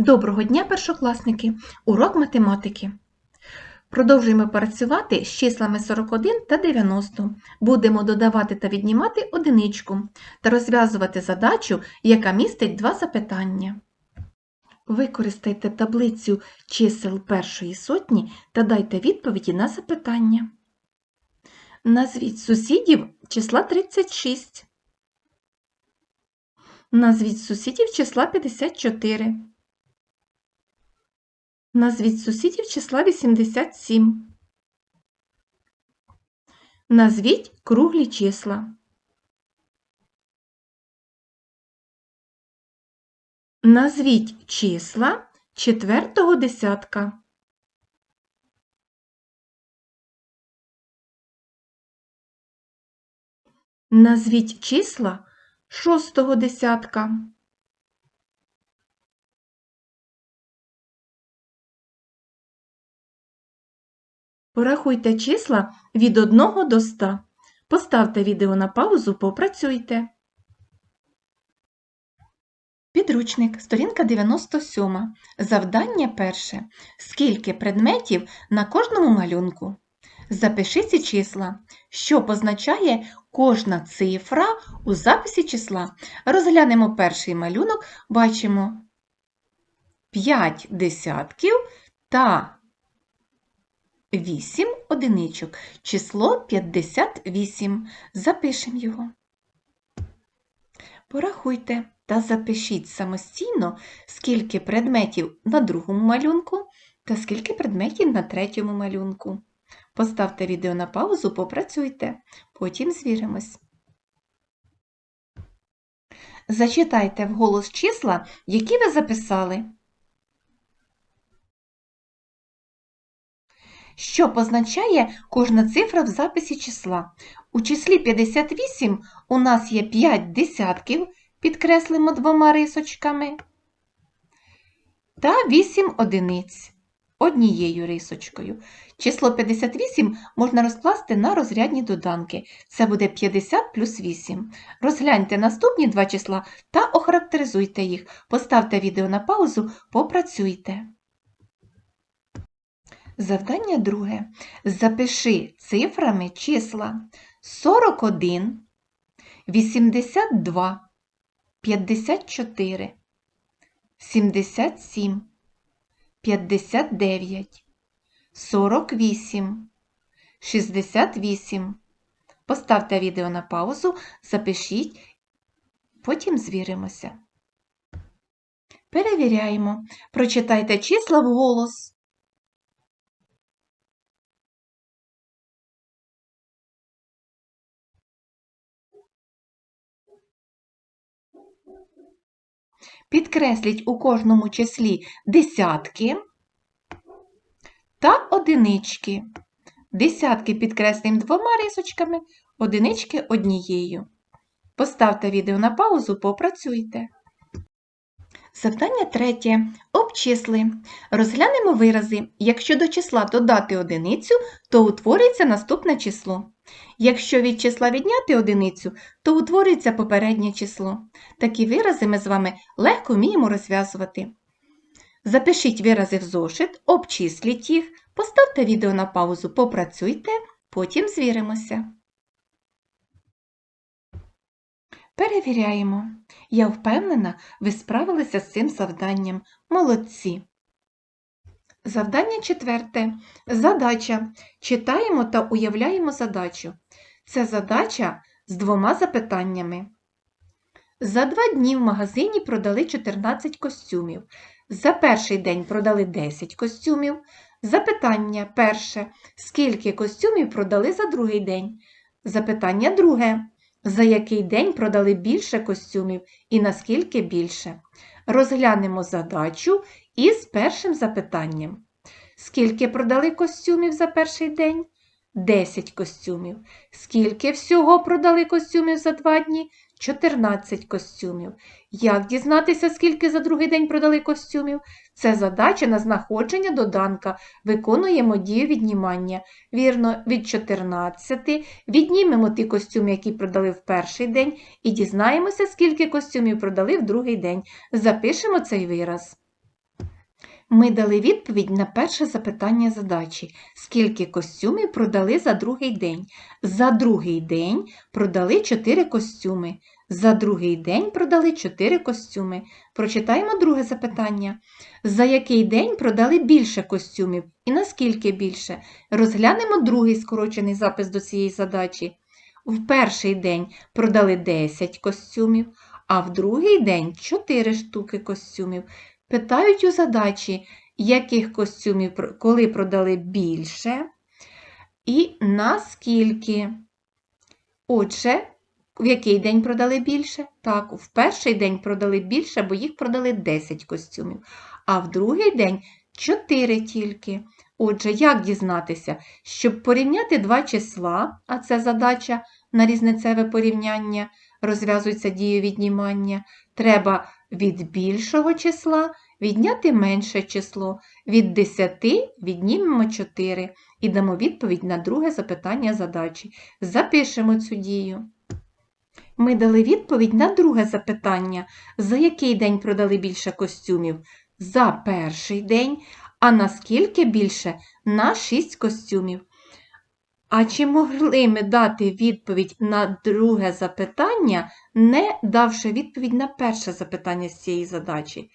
Доброго дня, першокласники! Урок математики. Продовжуємо працювати з числами 41 та 90. Будемо додавати та віднімати одиничку та розв'язувати задачу, яка містить два запитання. Використайте таблицю чисел першої сотні та дайте відповіді на запитання. Назвіть сусідів числа 36. Назвіть сусідів числа 54. Назвіть сусідів числа 87. Назвіть круглі числа. Назвіть числа четвертого десятка. Назвіть числа шостого десятка. Порахуйте числа від 1 до 100. Поставте відео на паузу, попрацюйте. Підручник, сторінка 97. Завдання перше. Скільки предметів на кожному малюнку? Запиши ці числа, що позначає кожна цифра у записі числа. Розглянемо перший малюнок, бачимо 5 десятків та 8 одиничок. Число 58. Запишемо його. Порахуйте та запишіть самостійно, скільки предметів на другому малюнку та скільки предметів на третьому малюнку. Поставте відео на паузу, попрацюйте, потім звіримось. Зачитайте вголос числа, які ви записали. Що позначає кожна цифра в записі числа? У числі 58 у нас є 5 десятків, підкреслимо двома рисочками, та 8 одиниць однією рисочкою. Число 58 можна розкласти на розрядні доданки. Це буде 50 плюс 8. Розгляньте наступні два числа та охарактеризуйте їх. Поставте відео на паузу, попрацюйте. Завдання друге. Запиши цифрами числа 41, 82, 54, 77, 59, 48, 68. Поставте відео на паузу, запишіть, потім звіримося. Перевіряємо. Прочитайте числа вголос. Підкресліть у кожному числі десятки та одинички. Десятки підкреслимо двома рисочками, одинички однією. Поставте відео на паузу, попрацюйте. Завдання третє. Обчисли. Розглянемо вирази. Якщо до числа додати одиницю, то утворюється наступне число. Якщо від числа відняти одиницю, то утворюється попереднє число. Такі вирази ми з вами легко вміємо розв'язувати. Запишіть вирази в зошит, обчисліть їх, поставте відео на паузу, попрацюйте, потім звіримося. Перевіряємо. Я впевнена, ви справилися з цим завданням. Молодці. Завдання четверте. Задача. Читаємо та уявляємо задачу. Це задача з двома запитаннями. За два дні в магазині продали 14 костюмів. За перший день продали 10 костюмів. Запитання перше. Скільки костюмів продали за другий день? Запитання друге. За який день продали більше костюмів і наскільки більше? Розглянемо задачу із першим запитанням. Скільки продали костюмів за перший день? 10 костюмів. Скільки всього продали костюмів за два дні? 14 костюмів. Як дізнатися, скільки за другий день продали костюмів? Це задача на знаходження доданка. Виконуємо дію віднімання. Вірно, від 14 віднімемо ті костюми, які продали в перший день, і дізнаємося, скільки костюмів продали в другий день. Запишемо цей вираз. Ми дали відповідь на перше запитання задачі. Скільки костюмів продали за другий день? За другий день продали 4 костюми. За другий день продали 4 костюми. Прочитаємо друге запитання. За який день продали більше костюмів і наскільки більше? Розглянемо другий скорочений запис до цієї задачі. В перший день продали 10 костюмів, а в другий день 4 штуки костюмів. Питають у задачі, яких костюмів коли продали більше і наскільки. Отже, в який день продали більше? Так, в перший день продали більше, бо їх продали 10 костюмів, а в другий день 4 тільки. Отже, як дізнатися, щоб порівняти два числа, а це задача на різницеве порівняння, розв'язується дія віднімання, треба від більшого числа відняти менше число. Від 10 віднімемо 4 і дамо відповідь на друге запитання задачі. Запишемо цю дію. Ми дали відповідь на друге запитання. За який день продали більше костюмів? За перший день. А наскільки більше? На 6 костюмів. А чи могли ми дати відповідь на друге запитання, не давши відповідь на перше запитання з цієї задачі?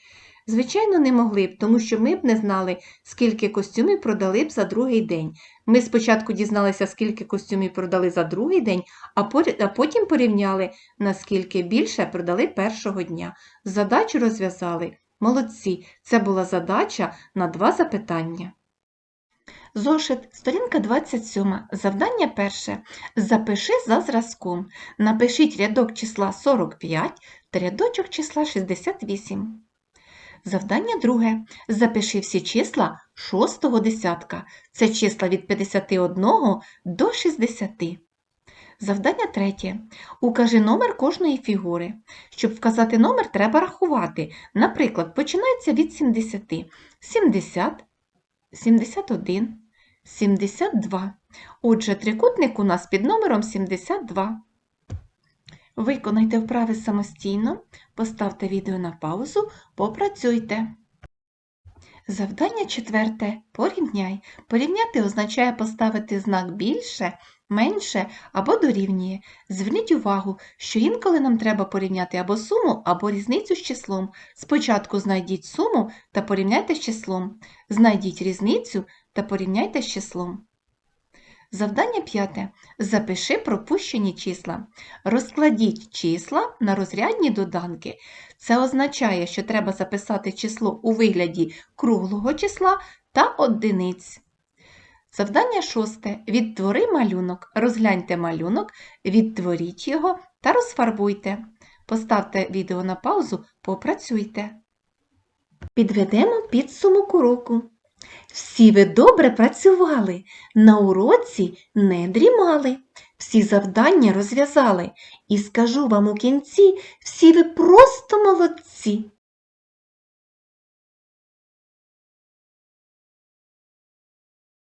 Звичайно, не могли б, тому що ми б не знали, скільки костюмів продали б за другий день. Ми спочатку дізналися, скільки костюмів продали за другий день, а потім порівняли, наскільки більше продали першого дня. Задачу розв'язали. Молодці! Це була задача на два запитання. Зошит, сторінка 27. Завдання перше. Запиши за зразком. Напишіть рядок числа 45 та рядочок числа 68. Завдання друге. Запиши всі числа шостого десятка. Це числа від 51 до 60. Завдання третє. Укажи номер кожної фігури. Щоб вказати номер, треба рахувати. Наприклад, починається від 70. 70, 71, 72. Отже, трикутник у нас під номером 72. Виконайте вправи самостійно, поставте відео на паузу, попрацюйте. Завдання четверте. Порівняй. Порівняти означає поставити знак більше, менше або дорівнює. Зверніть увагу, що інколи нам треба порівняти або суму, або різницю з числом. Спочатку знайдіть суму та порівняйте з числом. Знайдіть різницю та порівняйте з числом. Завдання п'яте. Запиши пропущені числа. Розкладіть числа на розрядні доданки. Це означає, що треба записати число у вигляді круглого числа та одиниць. Завдання шосте. Відтвори малюнок. Розгляньте малюнок, відтворіть його та розфарбуйте. Поставте відео на паузу, попрацюйте. Підведемо підсумок уроку. Всі ви добре працювали, на уроці не дрімали, всі завдання розв'язали. І скажу вам у кінці, всі ви просто молодці.